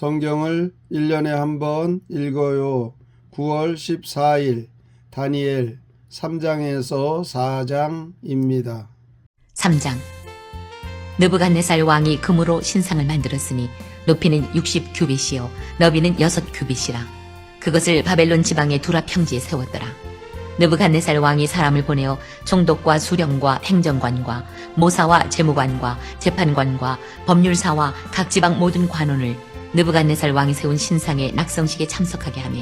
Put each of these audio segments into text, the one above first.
성경을 1년에 한 번 읽어요. 9월 14일 다니엘 3장에서 4장입니다. 3장 느부갓네살 왕이 금으로 신상을 만들었으니 높이는 60규빗이요 너비는 6규빗이라 그것을 바벨론 지방의 두라 평지에 세웠더라 느부갓네살 왕이 사람을 보내어 총독과 수령과 행정관과 모사와 재무관과 재판관과 법률사와 각 지방 모든 관원을 느부갓네살 왕이 세운 신상의 낙성식에 참석하게 하며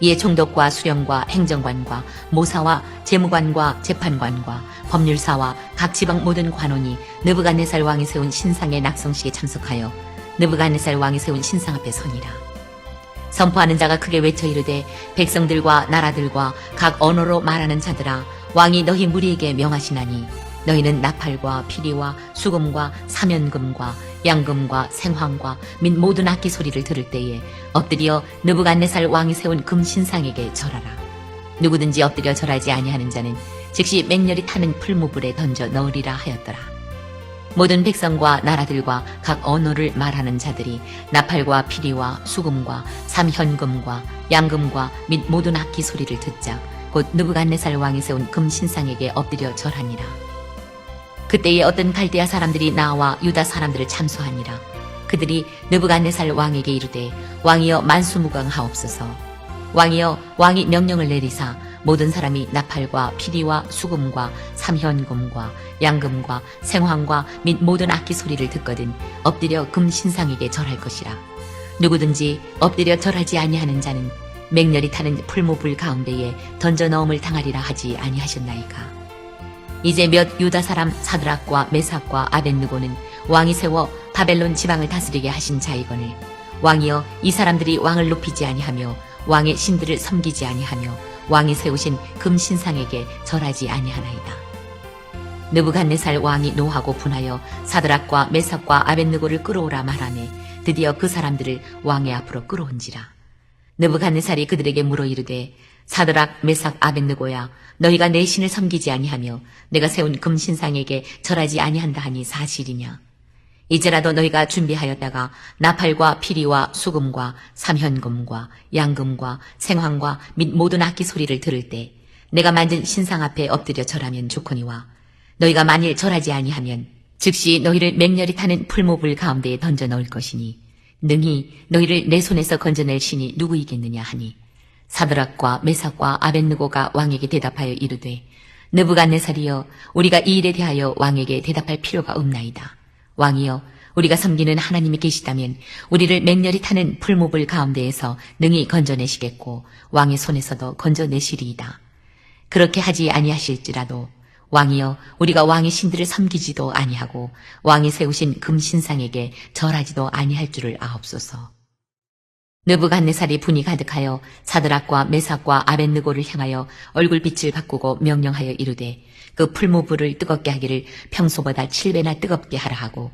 이에 총독과 수령과 행정관과 모사와 재무관과 재판관과 법률사와 각 지방 모든 관원이 느부갓네살 왕이 세운 신상의 낙성식에 참석하여 느부갓네살 왕이 세운 신상 앞에 서니라. 선포하는 자가 크게 외쳐 이르되 백성들과 나라들과 각 언어로 말하는 자들아 왕이 너희 무리에게 명하시나니 너희는 나팔과 피리와 수금과 사면금과 양금과 생황과 및 모든 악기 소리를 들을 때에 엎드려 느부갓네살 왕이 세운 금신상에게 절하라. 누구든지 엎드려 절하지 아니하는 자는 즉시 맹렬히 타는 풀무불에 던져 넣으리라 하였더라. 모든 백성과 나라들과 각 언어를 말하는 자들이 나팔과 피리와 수금과 삼현금과 양금과 및 모든 악기 소리를 듣자 곧 느부갓네살 왕이 세운 금신상에게 엎드려 절하니라. 그때에 어떤 갈대아 사람들이 나와 유다 사람들을 참소하니라. 그들이 느부갓네살 왕에게 이르되 왕이여 만수무강하옵소서. 왕이여 왕이 명령을 내리사 모든 사람이 나팔과 피리와 수금과 삼현금과 양금과 생황과 및 모든 악기 소리를 듣거든 엎드려 금신상에게 절할 것이라. 누구든지 엎드려 절하지 아니하는 자는 맹렬히 타는 풀무불 가운데에 던져 넣음을 당하리라 하지 아니하셨나이까. 이제 몇 유다 사람 사드락과 메삭과 아벤누고는 왕이 세워 바벨론 지방을 다스리게 하신 자이거늘 왕이여 이 사람들이 왕을 높이지 아니하며 왕의 신들을 섬기지 아니하며 왕이 세우신 금신상에게 절하지 아니하나이다. 느부갓네살 왕이 노하고 분하여 사드락과 메삭과 아벤누고를 끌어오라 말하매 드디어 그 사람들을 왕의 앞으로 끌어온지라. 느부갓네살이 그들에게 물어 이르되 사드락 메삭 아벤느고야 너희가 내 신을 섬기지 아니하며 내가 세운 금신상에게 절하지 아니한다 하니 사실이냐? 이제라도 너희가 준비하였다가 나팔과 피리와 수금과 삼현금과 양금과 생황과 및 모든 악기 소리를 들을 때 내가 만든 신상 앞에 엎드려 절하면 좋거니와 너희가 만일 절하지 아니하면 즉시 너희를 맹렬히 타는 풀모불 가운데에 던져 넣을 것이니 능히 너희를 내 손에서 건져낼 신이 누구이겠느냐 하니 사드락과 메삭과 아벤느고가 왕에게 대답하여 이르되 느부갓네살이여 우리가 이 일에 대하여 왕에게 대답할 필요가 없나이다. 왕이여 우리가 섬기는 하나님이 계시다면 우리를 맹렬히 타는 풀무불 가운데에서 능히 건져내시겠고 왕의 손에서도 건져내시리이다. 그렇게 하지 아니하실지라도 왕이여 우리가 왕의 신들을 섬기지도 아니하고 왕이 세우신 금신상에게 절하지도 아니할 줄을 아옵소서. 느부갓네살이 분이 가득하여 사드락과 메삭과 아벤느고를 향하여 얼굴빛을 바꾸고 명령하여 이르되 그 풀무불을 뜨겁게 하기를 평소보다 7배나 뜨겁게 하라 하고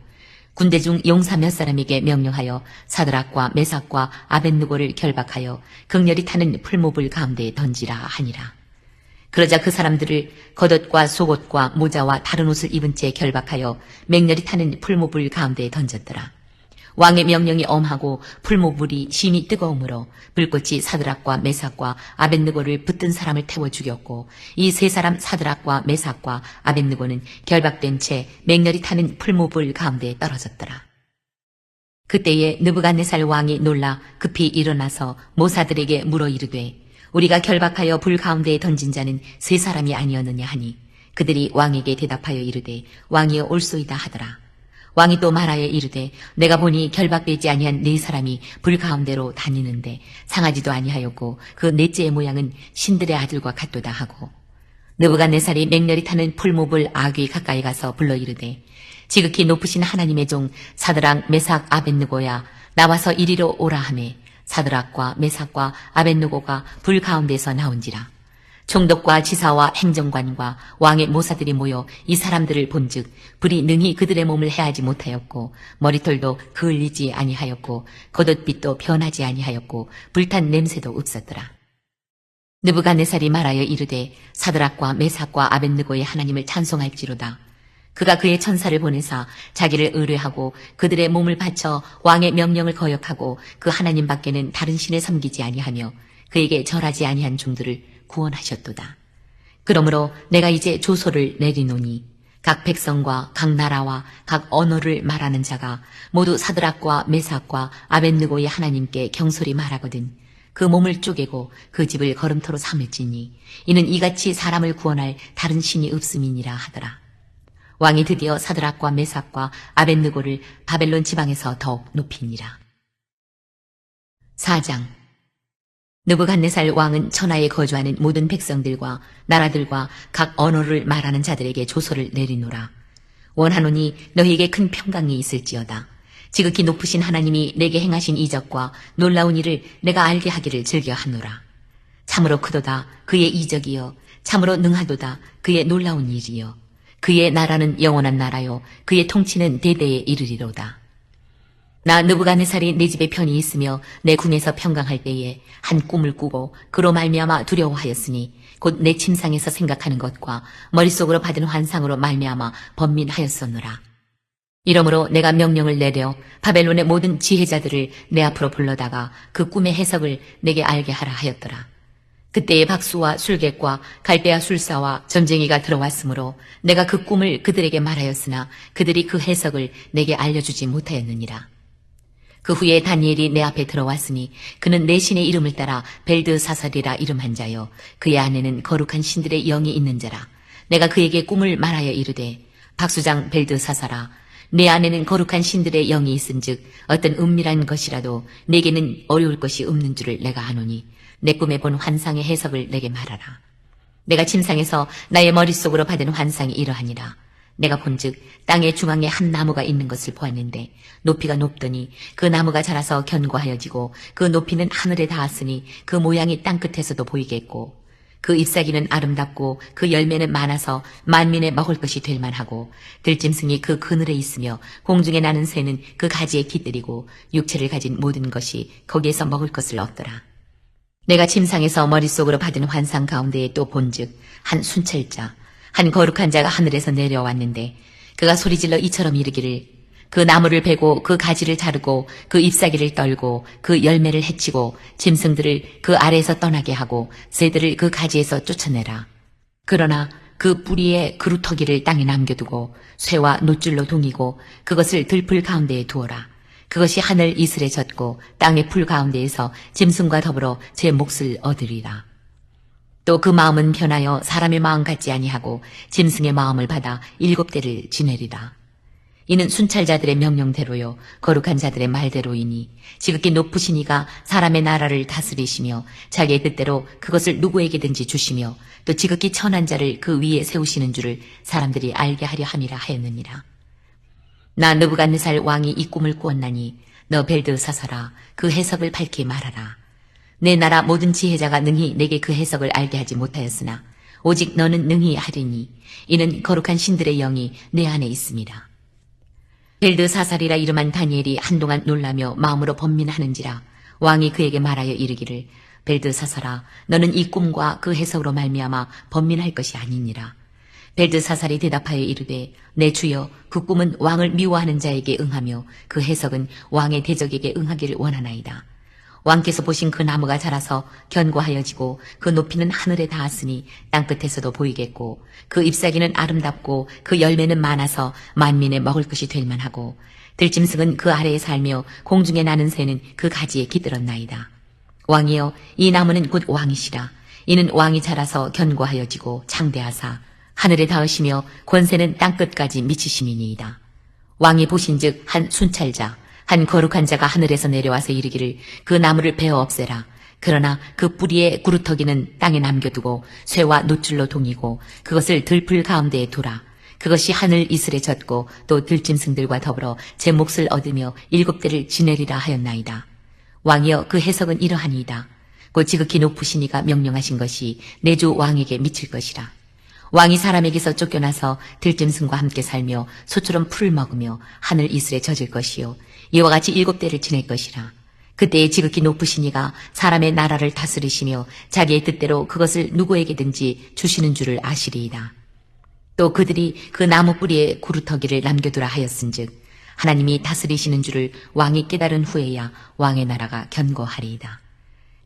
군대 중 용사 몇 사람에게 명령하여 사드락과 메삭과 아벤느고를 결박하여 극렬히 타는 풀무불 가운데에 던지라 하니라. 그러자 그 사람들을 겉옷과 속옷과 모자와 다른 옷을 입은 채 결박하여 맹렬히 타는 풀무불 가운데에 던졌더라. 왕의 명령이 엄하고 풀무불이 심히 뜨거움으로 불꽃이 사드락과 메삭과 아벤느고를 붙든 사람을 태워 죽였고 이 세 사람 사드락과 메삭과 아벤느고는 결박된 채 맹렬히 타는 풀무불 가운데에 떨어졌더라. 그때에 느부갓네살 왕이 놀라 급히 일어나서 모사들에게 물어 이르되 우리가 결박하여 불 가운데에 던진 자는 세 사람이 아니었느냐 하니 그들이 왕에게 대답하여 이르되 왕이여 올소이다 하더라. 왕이 또 말하여 이르되 내가 보니 결박되지 아니한 네 사람이 불 가운데로 다니는데 상하지도 아니하였고 그 넷째의 모양은 신들의 아들과 같도다 하고 느부갓네살이 맹렬히 타는 풀무불 아귀 가까이 가서 불러 이르되 지극히 높으신 하나님의 종 사드락 메삭 아벤느고야 나와서 이리로 오라 하매 사드락과 메삭과 아벤느고가 불 가운데서 나온지라 총독과 지사와 행정관과 왕의 모사들이 모여 이 사람들을 본즉 불이 능히 그들의 몸을 해하지 못하였고 머리털도 그을리지 아니하였고 겉옷빛도 변하지 아니하였고 불탄 냄새도 없었더라. 느부갓네살이 말하여 이르되 사드락과 메삭과 아벤느고의 하나님을 찬송할지로다. 그가 그의 천사를 보내사 자기를 의뢰하고 그들의 몸을 바쳐 왕의 명령을 거역하고 그 하나님 밖에는 다른 신을 섬기지 아니하며 그에게 절하지 아니한 종들을 구원하셨도다. 그러므로 내가 이제 조소를 내리노니 각 백성과 각 나라와 각 언어를 말하는 자가 모두 사드락과 메삭과 아벤느고의 하나님께 경솔히 말하거든 그 몸을 쪼개고 그 집을 걸음터로 삼을지니 이는 이같이 사람을 구원할 다른 신이 없음이니라 하더라. 왕이 드디어 사드락과 메삭과 아벤느고를 바벨론 지방에서 더욱 높이니라. 4장 느부갓네살 왕은 천하에 거주하는 모든 백성들과 나라들과 각 언어를 말하는 자들에게 조서를 내리노라. 원하노니 너희에게 큰 평강이 있을지어다. 지극히 높으신 하나님이 내게 행하신 이적과 놀라운 일을 내가 알게 하기를 즐겨하노라. 참으로 크도다 그의 이적이여 참으로 능하도다 그의 놀라운 일이여 그의 나라는 영원한 나라요 그의 통치는 대대에 이르리로다. 나 느부갓네살이 내 집에 편히 있으며 내 궁에서 평강할 때에 한 꿈을 꾸고 그로 말미암아 두려워하였으니 곧 내 침상에서 생각하는 것과 머릿속으로 받은 환상으로 말미암아 번민하였었노라. 이러므로 내가 명령을 내려 바벨론의 모든 지혜자들을 내 앞으로 불러다가 그 꿈의 해석을 내게 알게 하라 하였더라. 그때의 박수와 술객과 갈대아 술사와 점쟁이가 들어왔으므로 내가 그 꿈을 그들에게 말하였으나 그들이 그 해석을 내게 알려주지 못하였느니라. 그 후에 다니엘이 내 앞에 들어왔으니 그는 내 신의 이름을 따라 벨드사살이라 이름한 자요 그의 안에는 거룩한 신들의 영이 있는 자라 내가 그에게 꿈을 말하여 이르되 박수장 벨드사살아 내 안에는 거룩한 신들의 영이 있은즉 어떤 은밀한 것이라도 내게는 어려울 것이 없는 줄을 내가 아노니 내 꿈에 본 환상의 해석을 내게 말하라 내가 침상에서 나의 머릿속으로 받은 환상이 이러하니라 내가 본즉 땅의 중앙에 한 나무가 있는 것을 보았는데 높이가 높더니 그 나무가 자라서 견고하여지고 그 높이는 하늘에 닿았으니 그 모양이 땅 끝에서도 보이겠고 그 잎사귀는 아름답고 그 열매는 많아서 만민의 먹을 것이 될 만하고 들짐승이 그 그늘에 있으며 공중에 나는 새는 그 가지에 깃들이고 육체를 가진 모든 것이 거기에서 먹을 것을 얻더라. 내가 침상에서 머릿속으로 받은 환상 가운데에 또 본즉 한 순찰자 한 거룩한 자가 하늘에서 내려왔는데 그가 소리질러 이처럼 이르기를 그 나무를 베고 그 가지를 자르고 그 잎사귀를 떨고 그 열매를 해치고 짐승들을 그 아래에서 떠나게 하고 새들을 그 가지에서 쫓아내라. 그러나 그 뿌리에 그루터기를 땅에 남겨두고 쇠와 노줄로 동이고 그것을 들풀 가운데에 두어라. 그것이 하늘 이슬에 젖고 땅의 풀 가운데에서 짐승과 더불어 제 몫을 얻으리라. 또 그 마음은 변하여 사람의 마음 같지 아니하고 짐승의 마음을 받아 일곱 대를 지내리라. 이는 순찰자들의 명령대로요 거룩한 자들의 말대로이니 지극히 높으신 이가 사람의 나라를 다스리시며 자기의 뜻대로 그것을 누구에게든지 주시며 또 지극히 천한 자를 그 위에 세우시는 줄을 사람들이 알게 하려 함이라 하였느니라. 나 느부갓네살 왕이 이 꿈을 꾸었나니 너 벨드사사라 그 해석을 밝히 말하라. 내 나라 모든 지혜자가 능히 내게 그 해석을 알게 하지 못하였으나 오직 너는 능히 하리니 이는 거룩한 신들의 영이 내 안에 있습니다. 벨드사살이라 이름한 다니엘이 한동안 놀라며 마음으로 번민하는지라 왕이 그에게 말하여 이르기를 벨드사살아 너는 이 꿈과 그 해석으로 말미암아 번민할 것이 아니니라. 벨드사살이 대답하여 이르되 내 주여 그 꿈은 왕을 미워하는 자에게 응하며 그 해석은 왕의 대적에게 응하기를 원하나이다. 왕께서 보신 그 나무가 자라서 견고하여지고 그 높이는 하늘에 닿았으니 땅끝에서도 보이겠고 그 잎사귀는 아름답고 그 열매는 많아서 만민의 먹을 것이 될 만하고 들짐승은 그 아래에 살며 공중에 나는 새는 그 가지에 깃들었나이다. 왕이여 이 나무는 곧 왕이시라. 이는 왕이 자라서 견고하여지고 창대하사 하늘에 닿으시며 권세는 땅끝까지 미치심이니이다. 왕이 보신즉 한 순찰자 한 거룩한 자가 하늘에서 내려와서 이르기를 그 나무를 베어 없애라. 그러나 그 뿌리에 구루터기는 땅에 남겨두고 쇠와 노줄로 동이고 그것을 들풀 가운데에 두라. 그것이 하늘 이슬에 젖고 또 들짐승들과 더불어 제 몫을 얻으며 일곱 대를 지내리라 하였나이다. 왕이여 그 해석은 이러하니이다. 곧 지극히 높으신 이가 명령하신 것이 내주 왕에게 미칠 것이라. 왕이 사람에게서 쫓겨나서 들짐승과 함께 살며 소처럼 풀을 먹으며 하늘 이슬에 젖을 것이요 이와 같이 일곱 대를 지낼 것이라. 그때에 지극히 높으신 이가 사람의 나라를 다스리시며 자기의 뜻대로 그것을 누구에게든지 주시는 줄을 아시리이다. 또 그들이 그 나무 뿌리에 구루터기를 남겨두라 하였은즉 하나님이 다스리시는 줄을 왕이 깨달은 후에야 왕의 나라가 견고하리이다.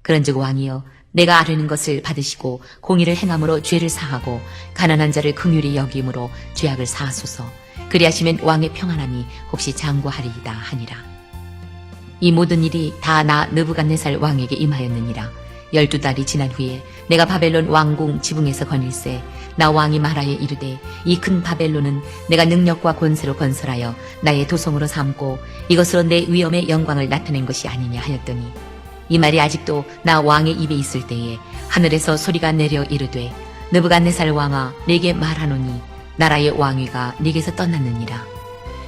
그런즉 왕이여 내가 아뢰는 것을 받으시고 공의를 행함으로 죄를 사하고 가난한 자를 긍휼히 여김으로 죄악을 사하소서. 그리하시면 왕의 평안함이 혹시 장구하리이다 하니라. 이 모든 일이 다 나 느부갓네살 왕에게 임하였느니라. 열두 달이 지난 후에 내가 바벨론 왕궁 지붕에서 거닐세 나 왕이 말하여 이르되 이 큰 바벨론은 내가 능력과 권세로 건설하여 나의 도성으로 삼고 이것으로 내 위엄의 영광을 나타낸 것이 아니냐 하였더니 이 말이 아직도 나 왕의 입에 있을 때에 하늘에서 소리가 내려 이르되 느부갓네살 왕아 내게 말하노니 나라의 왕위가 네게서 떠났느니라.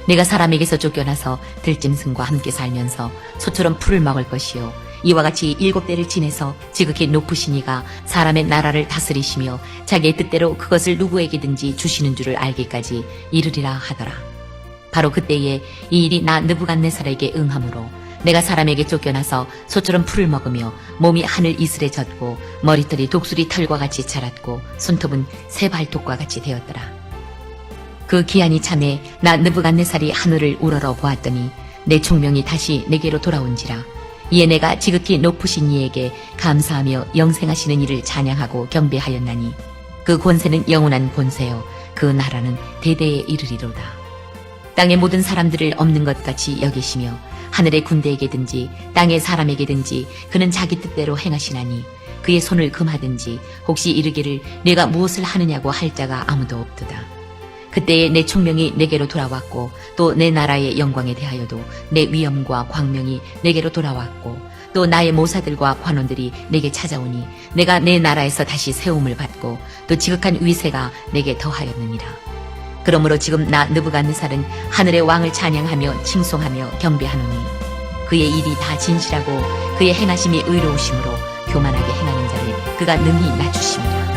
내가 사람에게서 쫓겨나서 들짐승과 함께 살면서 소처럼 풀을 먹을 것이요 이와 같이 일곱 대를 지내서 지극히 높으신 이가 사람의 나라를 다스리시며 자기의 뜻대로 그것을 누구에게든지 주시는 줄을 알기까지 이르리라 하더라. 바로 그때에 이 일이 나 느부갓네살에게 응함으로 내가 사람에게 쫓겨나서 소처럼 풀을 먹으며 몸이 하늘 이슬에 젖고 머리털이 독수리 털과 같이 자랐고 손톱은 새 발톱과 같이 되었더라. 그 기한이 참에 나 느부갓네살이 하늘을 우러러 보았더니 내 총명이 다시 내게로 돌아온지라 이에 내가 지극히 높으신 이에게 감사하며 영생하시는 이를 찬양하고 경배하였나니 그 권세는 영원한 권세요 그 나라는 대대에 이르리로다. 땅의 모든 사람들을 없는 것 같이 여기시며 하늘의 군대에게든지 땅의 사람에게든지 그는 자기 뜻대로 행하시나니 그의 손을 금하든지 혹시 이르기를 내가 무엇을 하느냐고 할 자가 아무도 없도다. 그때에 내 총명이 내게로 돌아왔고 또 내 나라의 영광에 대하여도 내 위엄과 광명이 내게로 돌아왔고 또 나의 모사들과 관원들이 내게 찾아오니 내가 내 나라에서 다시 세움을 받고 또 지극한 위세가 내게 더하였느니라. 그러므로 지금 나 느부갓네살은 하늘의 왕을 찬양하며 칭송하며 경배하노니 그의 일이 다 진실하고 그의 행하심이 의로우심으로 교만하게 행하는 자를 그가 능히 낮추심이라